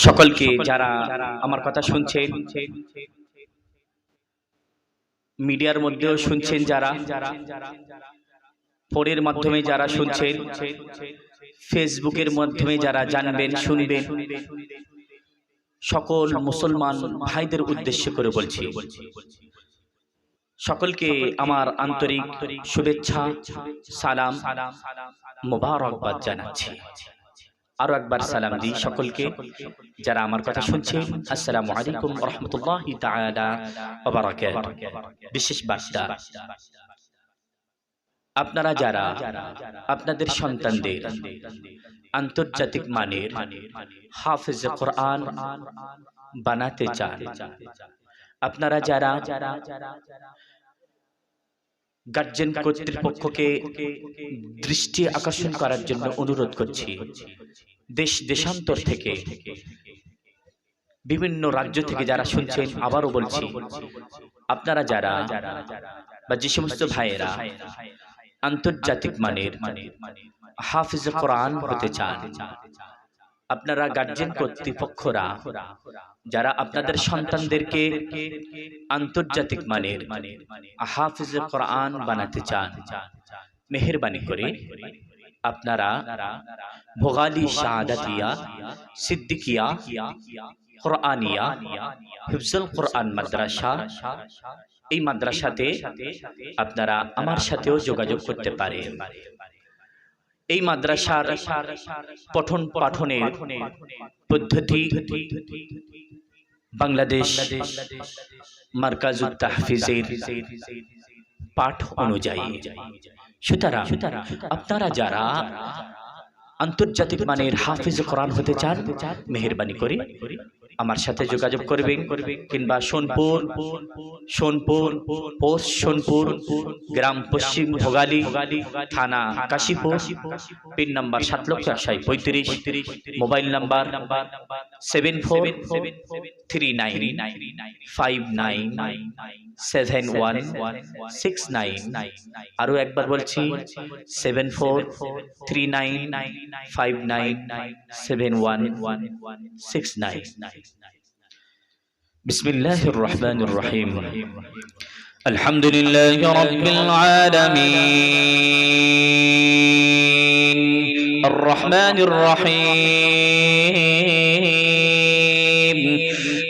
সকলকে যারা আমার কথা শুনছেন মিডিয়ার মধ্যেও শুনছেন যারা ফোনের মাধ্যমে যারা শুনছেন ফেসবুকের মাধ্যমে যারা জানবেন শুনবেন সকল মুসলমান ভাইদের উদ্দেশ্য করে বলছি। সকলকে আমার আন্তরিক শুভেচ্ছা সালাম মোবারকবাদ জানাচ্ছি। আরও একবার সালাম দিই সকলকে যারা আমার কথা শুনছেন আসসালামু আলাইকুম রহমতুল্লাহ বিশেষ বার্তা। আপনারা যারা আপনাদের সন্তানদের আন্তর্জাতিক মানের হাফেজ কোরআন বানাতে চান। আপনারা যারা যারা যারা গার্জেন কর্তৃপক্ষকে দৃষ্টি আকর্ষণ করার জন্য অনুরোধ করছি। দেশ দেশান্তর থেকে বিভিন্ন রাজ্য থেকে যারা শুনছেন আবারও বলছি আপনারা যারা বা যে সমস্ত ভাইয়েরা আন্তর্জাতিক মানের হাফিজ কোরআন হতে চান আপনারা গার্জেন কর্তৃপক্ষরা যারা আপনাদের সন্তানদেরকে আন্তর্জাতিক মানের হাফিজ কোরআন বানাতে চান মেহরবানি করে আপনারা ভোগালী শাহাদাতিয়া সিদ্দিকিয়া কোরআনিয়া হিফজুল কোরআন মাদ্রাসা এই মাদ্রাসাতে আপনারা আমার সাথেও যোগাযোগ করতে পারেন। এই মাদ্রাসার পঠন পাঠনের পদ্ধতি বাংলাদেশ তাহফিজের পাঠ অনুযায়ী। সুতরাং আপনারা যারা আন্তর্জাতিক মানের হাফিজ কোরআন হতে চান, মেহরবানি করে আমার সাথে যোগাযোগ করবেন কিংবা সোনপুর সোনপুর পোস্ট সোনপুর গ্রাম পশ্চিম ভোগালী থানা কাশীপুর পিন নাম্বার সাত লক্ষ আশায় পঁয়ত্রিশ mobile number seven four three nine five nine seven one six nine আরও একবার বলছি seven four three nine five nine seven one six nine بسم الله الرحمن الرحيم الحمد لله رب العالمين الرحمن الرحيم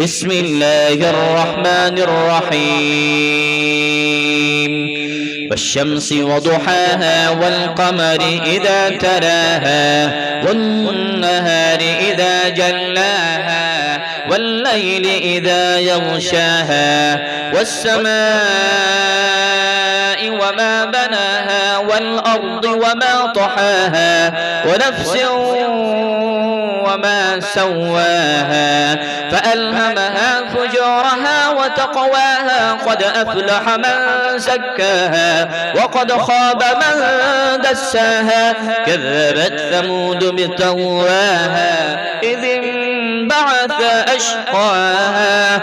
بسم الله الرحمن الرحيم. والشمس وضحاها والقمر إذا تلاها والنهار إذا جلاها والليل إذا يغشاها والسماء وما بناها والأرض وما طحاها ونفس وما سواها. فألهمها فجورها وتقواها. قد أفلح من زكاها. وقد خاب من دساها. كذبت ثمود بتقواها. إذ انبعث أشقاها.